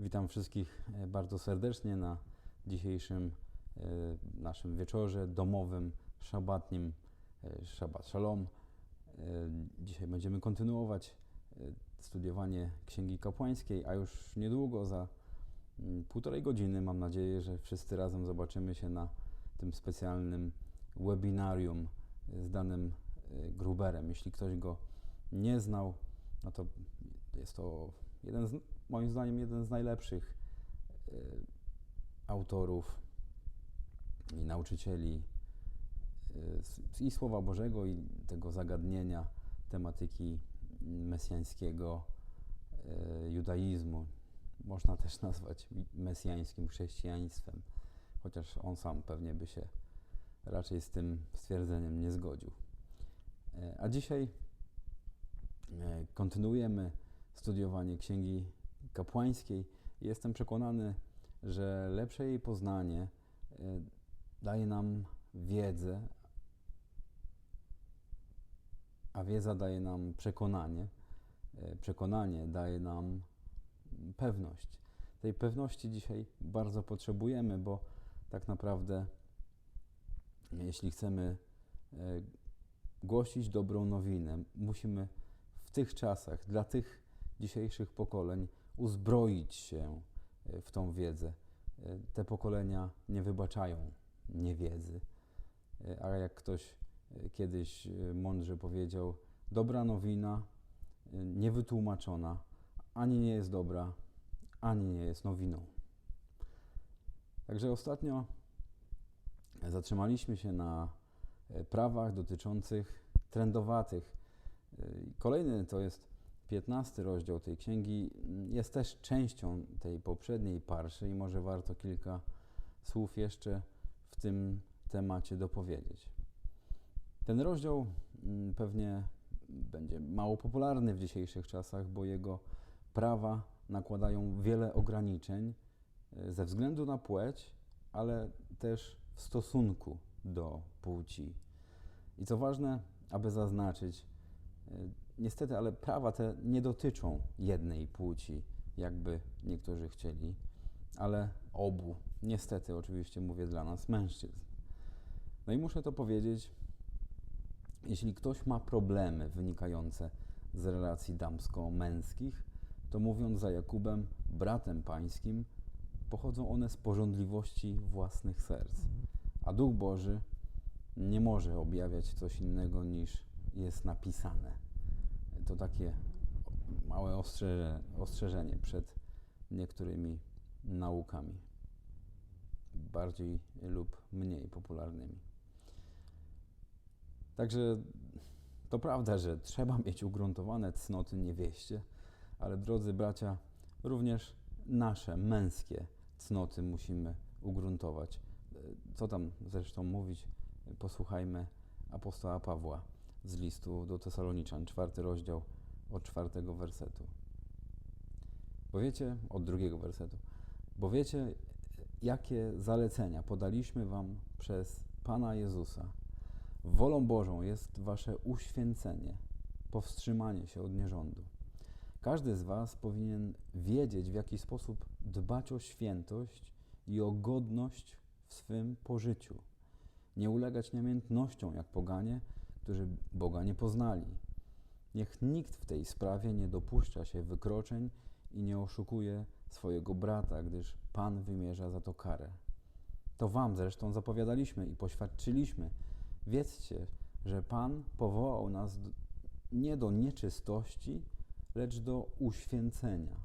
Witam wszystkich e, bardzo serdecznie na dzisiejszym e, naszym wieczorze domowym, szabatnim, e, szabat shalom. E, Dzisiaj będziemy kontynuować studiowanie Księgi Kapłańskiej, a już niedługo, za mm, półtorej godziny, mam nadzieję, że wszyscy razem zobaczymy się na tym specjalnym webinarium z danym Gruberem. Jeśli ktoś go nie znał, no to jest to jeden z, moim zdaniem jeden z najlepszych e, autorów i nauczycieli e, i Słowa Bożego, i tego zagadnienia tematyki mesjańskiego e, judaizmu. Można też nazwać mesjańskim chrześcijaństwem, chociaż on sam pewnie by się raczej z tym stwierdzeniem nie zgodził. A dzisiaj kontynuujemy studiowanie Księgi Kapłańskiej. Jestem przekonany, że lepsze jej poznanie e, daje nam wiedzę, a wiedza daje nam przekonanie. E, Przekonanie daje nam pewność. Tej pewności dzisiaj bardzo potrzebujemy, bo tak naprawdę, jeśli chcemy e, głosić dobrą nowinę, musimy w tych czasach, dla tych dzisiejszych pokoleń, uzbroić się e, w tą wiedzę. E, Te pokolenia nie wybaczają niewiedzy, E, a jak ktoś kiedyś mądrze powiedział, dobra nowina, niewytłumaczona, ani nie jest dobra, ani nie jest nowiną. Także ostatnio zatrzymaliśmy się na prawach dotyczących trendowatych. Kolejny to jest 15 rozdział tej księgi, mm, jest też częścią tej poprzedniej parszy i może warto kilka słów jeszcze w tym temacie dopowiedzieć. Ten rozdział mm, pewnie będzie mało popularny w dzisiejszych czasach, bo jego prawa nakładają wiele ograniczeń e, ze względu na płeć, ale też w stosunku do płci. I co ważne, aby zaznaczyć, niestety, ale prawa te nie dotyczą jednej płci, jakby niektórzy chcieli, ale obu. Niestety, oczywiście mówię dla nas, mężczyzn. No i muszę to powiedzieć, jeśli ktoś ma problemy wynikające z relacji damsko-męskich, to mówiąc za Jakubem, bratem pańskim, pochodzą one z porządliwości własnych serc. A Duch Boży nie może objawiać coś innego niż jest napisane. To takie małe ostrzeże, ostrzeżenie przed niektórymi naukami, bardziej lub mniej popularnymi. Także to prawda, że trzeba mieć ugruntowane cnoty niewieście, ale drodzy bracia, również nasze męskie cnoty musimy ugruntować. Co tam zresztą mówić? Posłuchajmy apostoła Pawła z listu do Tesaloniczan, czwarty rozdział od czwartego wersetu. Bo wiecie, od drugiego wersetu, bo wiecie, jakie zalecenia podaliśmy wam przez Pana Jezusa. Wolą Bożą jest wasze uświęcenie, powstrzymanie się od nierządu. Każdy z was powinien wiedzieć, w jaki sposób dbać o świętość i o godność w swym pożyciu. Nie ulegać namiętnościom jak poganie, którzy Boga nie poznali. Niech nikt w tej sprawie nie dopuszcza się wykroczeń i nie oszukuje swojego brata, gdyż Pan wymierza za to karę. To wam zresztą zapowiadaliśmy i poświadczyliśmy. Wiedzcie, że Pan powołał nas nie do nieczystości, lecz do uświęcenia.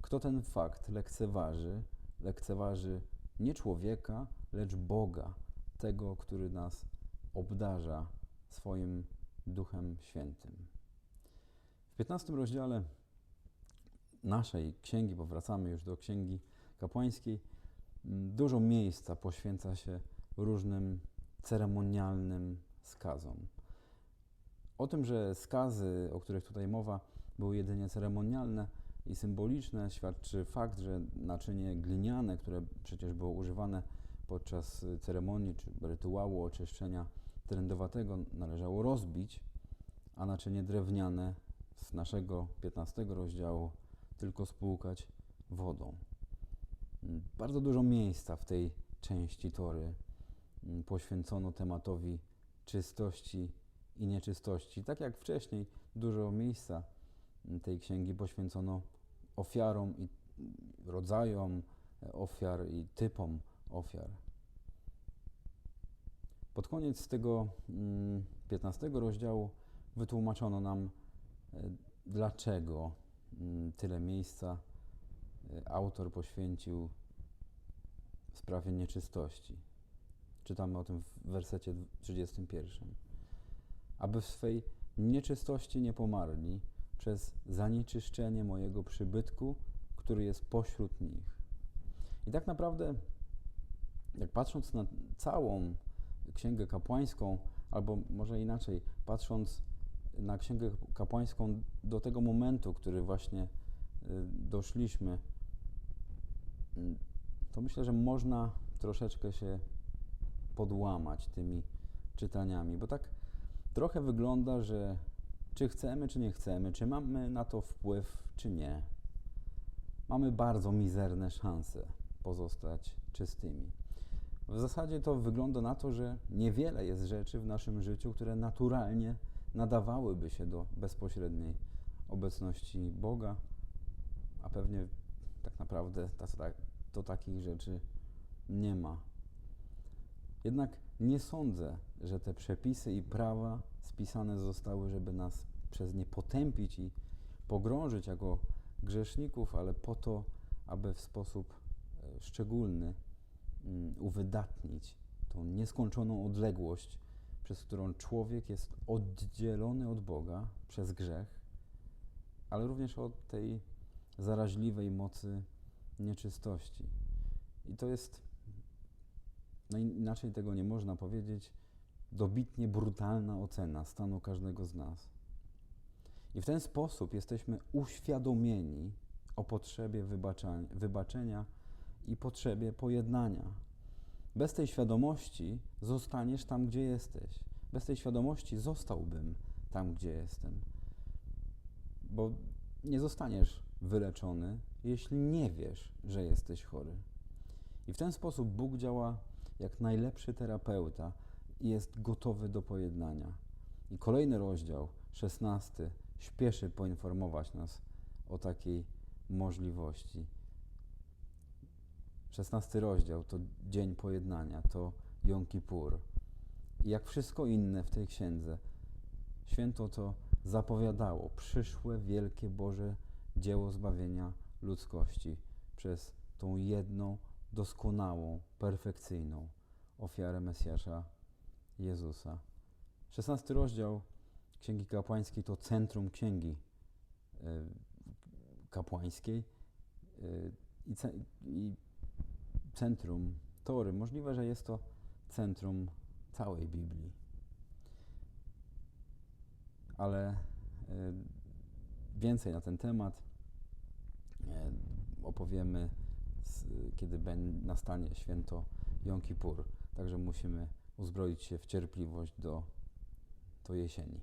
Kto ten fakt lekceważy, lekceważy nie człowieka, lecz Boga, tego, który nas obdarza swoim Duchem Świętym. W 15 rozdziale naszej księgi, bo wracamy już do księgi kapłańskiej, dużo miejsca poświęca się różnym ceremonialnym skazom. O tym, że skazy, o których tutaj mowa, były jedynie ceremonialne i symboliczne, świadczy fakt, że naczynie gliniane, które przecież było używane podczas ceremonii czy rytuału oczyszczenia trędowatego, należało rozbić, a naczynie drewniane z naszego 15 rozdziału tylko spłukać wodą. Bardzo dużo miejsca w tej części Tory mm, poświęcono tematowi czystości i nieczystości. Tak jak wcześniej, dużo miejsca mm, tej księgi poświęcono ofiarom i rodzajom ofiar i typom ofiar. Pod koniec tego mm, 15 rozdziału wytłumaczono nam, e, dlaczego mm, tyle miejsca e, autor poświęcił sprawie nieczystości. Czytamy o tym w wersecie 31. Aby w swej nieczystości nie pomarli przez zanieczyszczenie mojego przybytku, który jest pośród nich. I tak naprawdę, jak patrząc na całą księgę kapłańską, albo może inaczej, patrząc na księgę kapłańską do tego momentu, który właśnie y, doszliśmy, to myślę, że można troszeczkę się podłamać tymi czytaniami, bo tak trochę wygląda, że czy chcemy, czy nie chcemy, czy mamy na to wpływ, czy nie, mamy bardzo mizerne szanse pozostać czystymi. W zasadzie to wygląda na to, że niewiele jest rzeczy w naszym życiu, które naturalnie nadawałyby się do bezpośredniej obecności Boga, a pewnie tak naprawdę to, takich rzeczy nie ma. Jednak nie sądzę, że te przepisy i prawa spisane zostały, żeby nas przez nie potępić i pogrążyć jako grzeszników, ale po to, aby w sposób e, szczególny uwydatnić tą nieskończoną odległość, przez którą człowiek jest oddzielony od Boga przez grzech, ale również od tej zaraźliwej mocy nieczystości. I to jest, no inaczej tego nie można powiedzieć, dobitnie brutalna ocena stanu każdego z nas. I w ten sposób jesteśmy uświadomieni o potrzebie wybaczenia, wybaczenia i potrzebie pojednania. Bez tej świadomości zostaniesz tam, gdzie jesteś. Bez tej świadomości zostałbym tam, gdzie jestem. Bo nie zostaniesz wyleczony, jeśli nie wiesz, że jesteś chory. I w ten sposób Bóg działa jak najlepszy terapeuta i jest gotowy do pojednania. I kolejny rozdział, szesnasty, śpieszy poinformować nas o takiej możliwości. Szesnasty rozdział to dzień pojednania, to Jom Kippur. I jak wszystko inne w tej księdze, święto to zapowiadało przyszłe wielkie Boże dzieło zbawienia ludzkości przez tą jedną, doskonałą, perfekcyjną ofiarę Mesjasza Jezusa. Szesnasty rozdział Księgi Kapłańskiej to centrum Księgi y, Kapłańskiej ce, i centrum Tory. Możliwe, że jest to centrum całej Biblii. Ale y, więcej na ten temat opowiemy, kiedy nastanie święto Jom Kippur. Także musimy uzbroić się w cierpliwość do, do jesieni.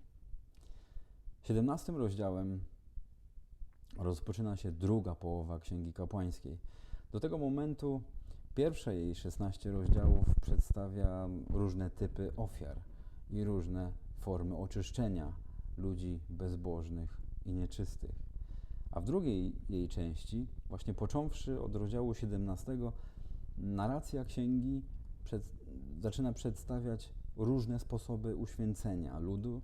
17 rozdziałem rozpoczyna się druga połowa Księgi Kapłańskiej. Do tego momentu pierwsze jej 16 rozdziałów przedstawia różne typy ofiar i różne formy oczyszczenia ludzi bezbożnych i nieczystych. A w drugiej jej części, właśnie począwszy od rozdziału 17, narracja księgi przed, zaczyna przedstawiać różne sposoby uświęcenia ludu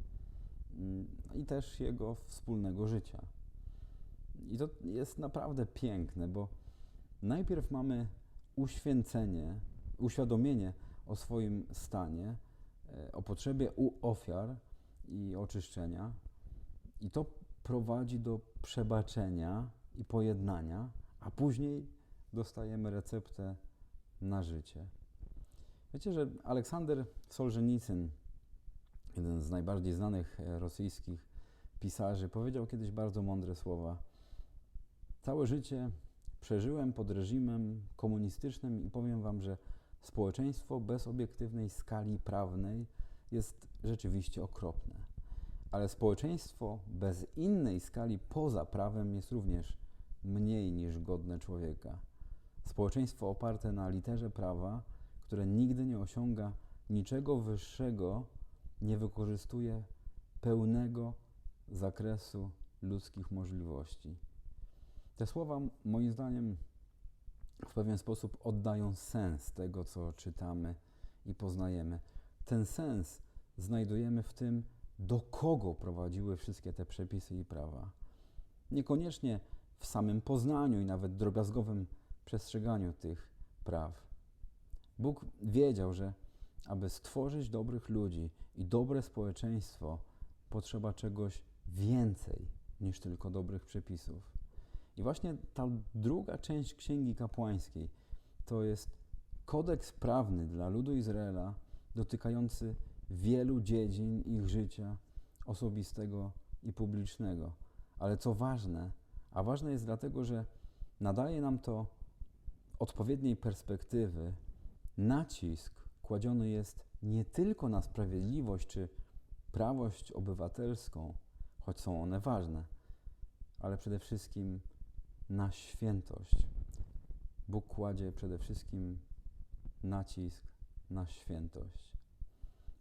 mm, i też jego wspólnego życia. I to jest naprawdę piękne, bo najpierw mamy uświęcenie, uświadomienie o swoim stanie, e, o potrzebie ofiar i oczyszczenia, i to prowadzi do przebaczenia i pojednania, a później dostajemy receptę na życie. Wiecie, że Aleksander Solżenicyn, jeden z najbardziej znanych e, rosyjskich pisarzy, powiedział kiedyś bardzo mądre słowa. Całe życie przeżyłem pod reżimem komunistycznym i powiem Wam, że społeczeństwo bez obiektywnej skali prawnej jest rzeczywiście okropne. Ale społeczeństwo bez innej skali poza prawem jest również mniej niż godne człowieka. Społeczeństwo oparte na literze prawa, które nigdy nie osiąga niczego wyższego, nie wykorzystuje pełnego zakresu ludzkich możliwości. Te słowa, moim zdaniem, w pewien sposób oddają sens tego, co czytamy i poznajemy. Ten sens znajdujemy w tym, do kogo prowadziły wszystkie te przepisy i prawa. Niekoniecznie w samym poznaniu i nawet drobiazgowym przestrzeganiu tych praw. Bóg wiedział, że aby stworzyć dobrych ludzi i dobre społeczeństwo, potrzeba czegoś więcej niż tylko dobrych przepisów. I właśnie ta druga część Księgi Kapłańskiej to jest kodeks prawny dla ludu Izraela dotykający wielu dziedzin ich życia osobistego i publicznego. Ale co ważne, a ważne jest dlatego, że nadaje nam to odpowiedniej perspektywy, nacisk kładziony jest nie tylko na sprawiedliwość czy prawość obywatelską, choć są one ważne, ale przede wszystkim na świętość. Bóg kładzie przede wszystkim nacisk na świętość.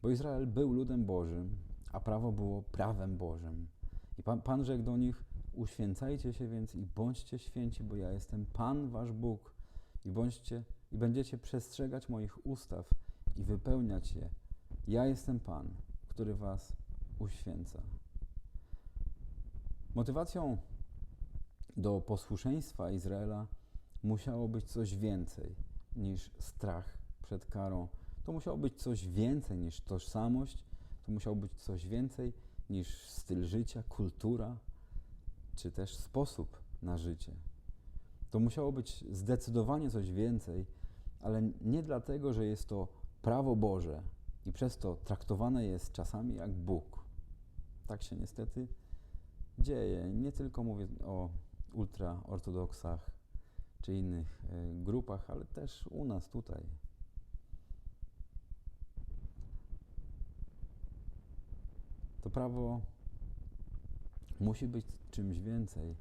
Bo Izrael był ludem Bożym, a prawo było prawem Bożym. I Pan, Pan rzekł do nich: Uświęcajcie się więc i bądźcie święci, bo ja jestem Pan wasz Bóg. I bądźcie i będziecie przestrzegać moich ustaw i wypełniać je. Ja jestem Pan, który was uświęca. Motywacją do posłuszeństwa Izraela musiało być coś więcej niż strach przed karą. To musiało być coś więcej niż tożsamość, to musiało być coś więcej niż styl życia, kultura, czy też sposób na życie. To musiało być zdecydowanie coś więcej, ale nie dlatego, że jest to prawo Boże i przez to traktowane jest czasami jak Bóg. Tak się niestety dzieje. Nie tylko mówię o ultraortodoksach czy innych e, grupach, ale też u nas tutaj. To prawo musi być czymś więcej,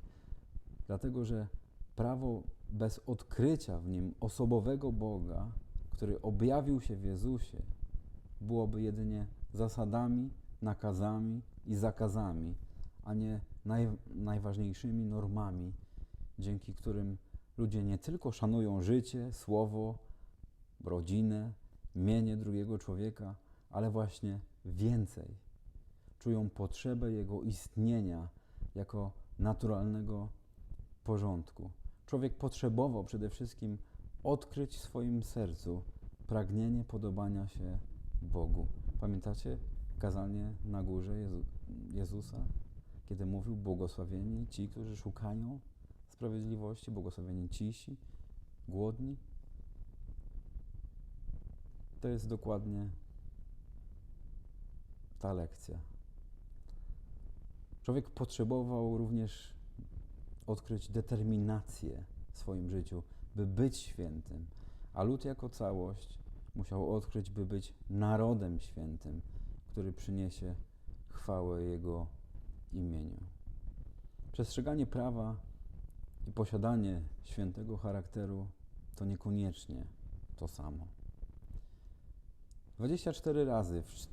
dlatego że prawo bez odkrycia w nim osobowego Boga, który objawił się w Jezusie, byłoby jedynie zasadami, nakazami i zakazami, a nie naj, najważniejszymi normami, dzięki którym ludzie nie tylko szanują życie, słowo, rodzinę, mienie drugiego człowieka, ale właśnie więcej. Czują potrzebę jego istnienia jako naturalnego porządku. Człowiek potrzebował przede wszystkim odkryć w swoim sercu pragnienie podobania się Bogu. Pamiętacie kazanie na górze Jezu Jezusa? Kiedy mówił: Błogosławieni ci, którzy szukają sprawiedliwości, błogosławieni cisi, głodni. To jest dokładnie ta lekcja. Człowiek potrzebował również odkryć determinację w swoim życiu, by być świętym, a lud jako całość musiał odkryć, by być narodem świętym, który przyniesie chwałę Jego imieniu. Przestrzeganie prawa i posiadanie świętego charakteru to niekoniecznie to samo. 24 razy w,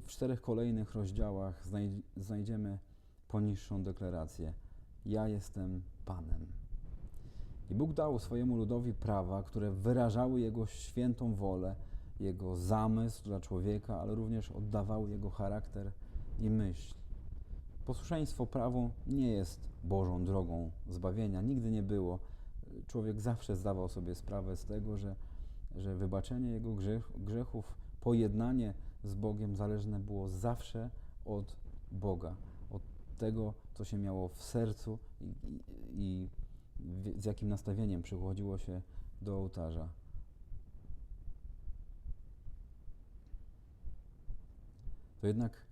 w czterech kolejnych rozdziałach znajdziemy poniższą deklarację: Ja jestem Panem. I Bóg dał swojemu ludowi prawa, które wyrażały Jego świętą wolę, Jego zamysł dla człowieka, ale również oddawały Jego charakter i myśl. Posłuszeństwo prawu nie jest Bożą drogą zbawienia, nigdy nie było. Człowiek zawsze zdawał sobie sprawę z tego, że, że wybaczenie jego grzech, grzechów, pojednanie z Bogiem zależne było zawsze od Boga, od tego, co się miało w sercu i, i, i z jakim nastawieniem przychodziło się do ołtarza. To jednak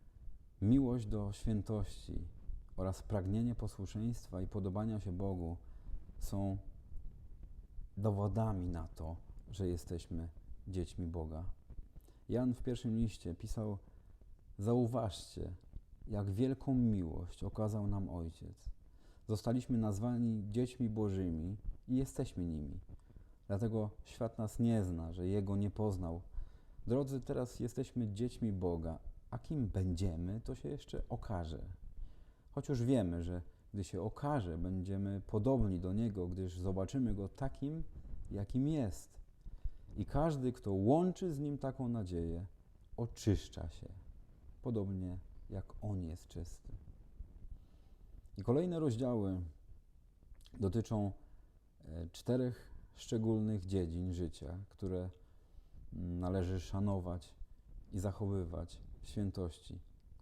Miłość do świętości oraz pragnienie posłuszeństwa i podobania się Bogu są dowodami na to, że jesteśmy dziećmi Boga. Jan w pierwszym liście pisał: Zauważcie, jak wielką miłość okazał nam Ojciec. Zostaliśmy nazwani dziećmi Bożymi i jesteśmy nimi. Dlatego świat nas nie zna, że Jego nie poznał. Drodzy, teraz jesteśmy dziećmi Boga, a kim będziemy, to się jeszcze okaże. Choć już wiemy, że gdy się okaże, będziemy podobni do Niego, gdyż zobaczymy Go takim, jakim jest. I każdy, kto łączy z Nim taką nadzieję, oczyszcza się, podobnie jak On jest czysty. I kolejne rozdziały dotyczą e, czterech szczególnych dziedzin życia, które mm, należy szanować i zachowywać świętości.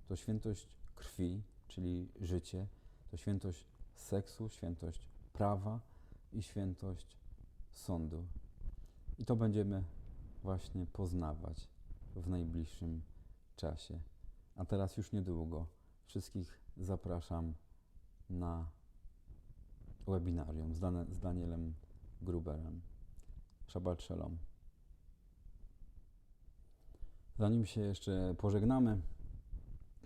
To świętość krwi, czyli życie, to świętość seksu, świętość prawa i świętość sądu. I to będziemy właśnie poznawać w najbliższym czasie. A teraz już niedługo wszystkich zapraszam na webinarium z, Dan- z Danielem Gruberem. Shabbat Shalom. Zanim się jeszcze pożegnamy,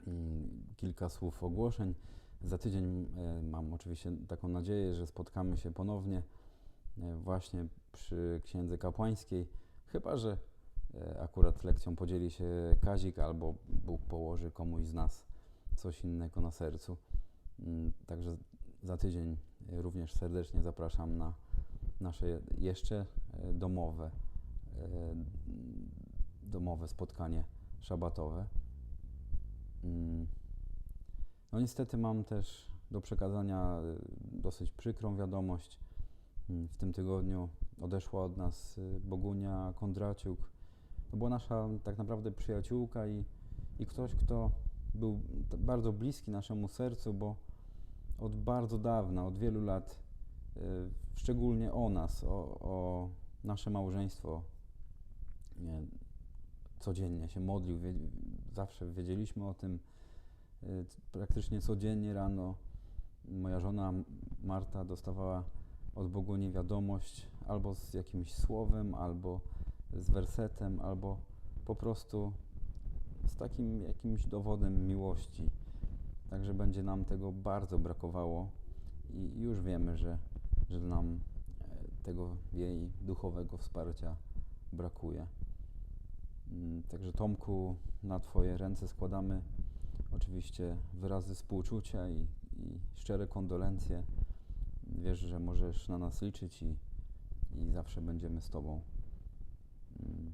mm, kilka słów ogłoszeń. Za tydzień e, mam oczywiście taką nadzieję, że spotkamy się ponownie e, właśnie przy księdze kapłańskiej, chyba że e, akurat lekcją podzieli się Kazik albo Bóg położy komuś z nas coś innego na sercu. Mm, Także za tydzień również serdecznie zapraszam na nasze jeszcze domowe, domowe spotkanie szabatowe. Mm. No niestety mam też do przekazania e, dosyć przykrą wiadomość. Mm, W tym tygodniu odeszła od nas e, Bogunia Kondraciuk. To była nasza tak naprawdę przyjaciółka i, i ktoś, kto był bardzo bliski naszemu sercu, bo od bardzo dawna, od wielu lat, e, szczególnie o nas, o, o nasze małżeństwo, codziennie się modlił, zawsze wiedzieliśmy o tym. c- Praktycznie codziennie rano moja żona Marta dostawała od Boguni wiadomość albo z jakimś słowem, albo z wersetem, albo po prostu z takim jakimś dowodem miłości. Także będzie nam tego bardzo brakowało i już wiemy, że, że nam e, tego jej duchowego wsparcia brakuje. Mm, Także Tomku, na Twoje ręce składamy oczywiście wyrazy współczucia i, i szczere kondolencje. Wiesz, że możesz na nas liczyć i, i zawsze będziemy z Tobą. Mm.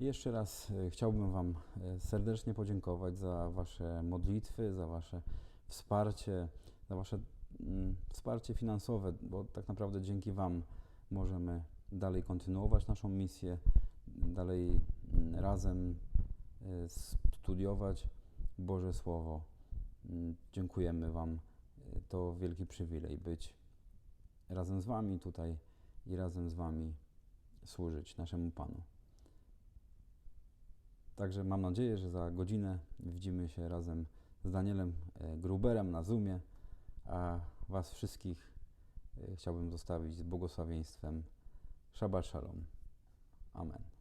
I Jeszcze raz e, chciałbym Wam e, serdecznie podziękować za Wasze modlitwy, za Wasze wsparcie, za Wasze mm, wsparcie finansowe, bo tak naprawdę dzięki Wam możemy dalej kontynuować naszą misję, dalej mm, razem e, studiować Boże Słowo. Mm, Dziękujemy Wam. E, To wielki przywilej być razem z Wami tutaj i razem z Wami służyć naszemu Panu. Także mam nadzieję, że za godzinę widzimy się razem z Danielem e, Gruberem na Zoomie, a Was wszystkich chciałbym zostawić z błogosławieństwem Shabbat Shalom. Amen.